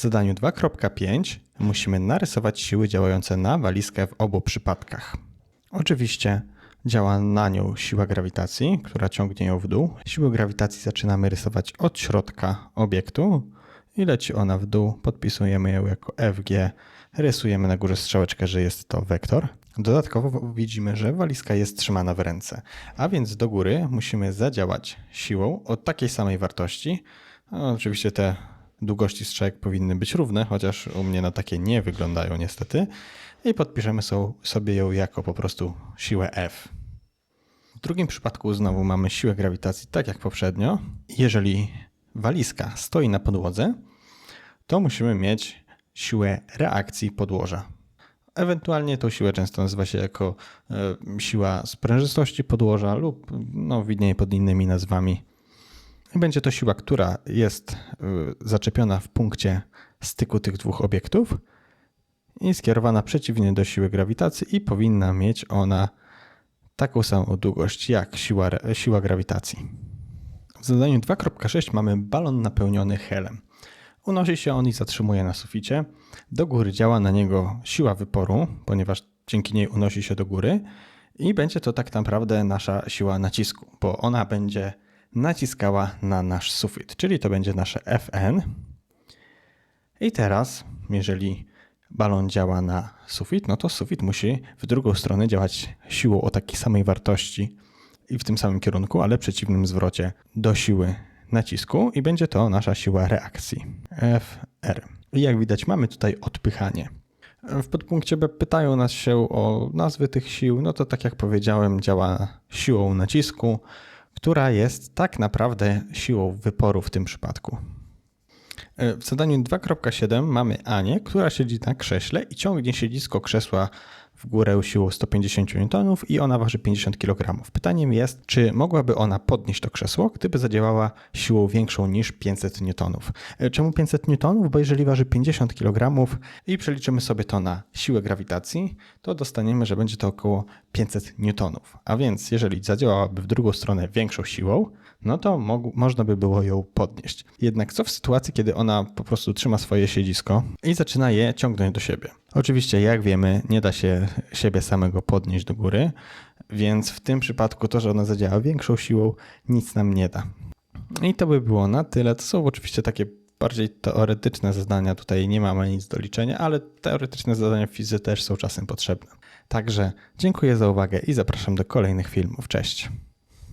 zadaniu 2.5 musimy narysować siły działające na walizkę w obu przypadkach. Oczywiście działa na nią siła grawitacji, która ciągnie ją w dół. Siłę grawitacji zaczynamy rysować od środka obiektu i leci ona w dół. Podpisujemy ją jako FG, rysujemy na górze strzałeczkę, że jest to wektor. Dodatkowo widzimy, że walizka jest trzymana w ręce, a więc do góry musimy zadziałać siłą o takiej samej wartości. No, oczywiście te długości strzałek powinny być równe, chociaż u mnie na takie nie wyglądają niestety. I podpiszemy so- sobie ją jako po prostu siłę F. W drugim przypadku znowu mamy siłę grawitacji, tak jak poprzednio. Jeżeli walizka stoi na podłodze, to musimy mieć siłę reakcji podłoża. Ewentualnie tą siłę często nazywa się jako e, siła sprężystości podłoża lub no, widnieje pod innymi nazwami. Będzie to siła, która jest y, zaczepiona w punkcie styku tych dwóch obiektów i skierowana przeciwnie do siły grawitacji i powinna mieć ona taką samą długość jak siła, siła grawitacji. W zadaniu 2.6 mamy balon napełniony helem. Unosi się on i zatrzymuje na suficie. Do góry działa na niego siła wyporu, ponieważ dzięki niej unosi się do góry i będzie to tak naprawdę nasza siła nacisku, bo ona będzie naciskała na nasz sufit, czyli to będzie nasze Fn. I teraz, jeżeli balon działa na sufit, no to sufit musi w drugą stronę działać siłą o takiej samej wartości i w tym samym kierunku, ale przeciwnym zwrocie do siły nacisku i będzie to nasza siła reakcji Fr. I jak widać mamy tutaj odpychanie. W podpunkcie B pytają nas się o nazwy tych sił, no to tak jak powiedziałem działa siłą nacisku, która jest tak naprawdę siłą wyporu w tym przypadku. E, W zadaniu 2.7 mamy Anię, która siedzi na krześle i ciągnie siedzisko krzesła w górę siłą 150 N i ona waży 50 kg. Pytaniem jest, czy mogłaby ona podnieść to krzesło, gdyby zadziałała siłą większą niż 500 N. E, Czemu 500 N? Bo jeżeli waży 50 kg i przeliczymy sobie to na siłę grawitacji, to dostaniemy, że będzie to około 500 N. A więc jeżeli zadziałałaby w drugą stronę większą siłą, no to mog- można by było ją podnieść. Jednak co w sytuacji, kiedy ona po prostu trzyma swoje siedzisko i zaczyna je ciągnąć do siebie? Oczywiście, jak wiemy, nie da się siebie samego podnieść do góry, więc w tym przypadku to, że ona zadziała większą siłą, nic nam nie da. I to by było na tyle. To są oczywiście takie bardziej teoretyczne zadania, tutaj nie mamy nic do liczenia, ale teoretyczne zadania w fizyce też są czasem potrzebne. Także dziękuję za uwagę i zapraszam do kolejnych filmów. Cześć.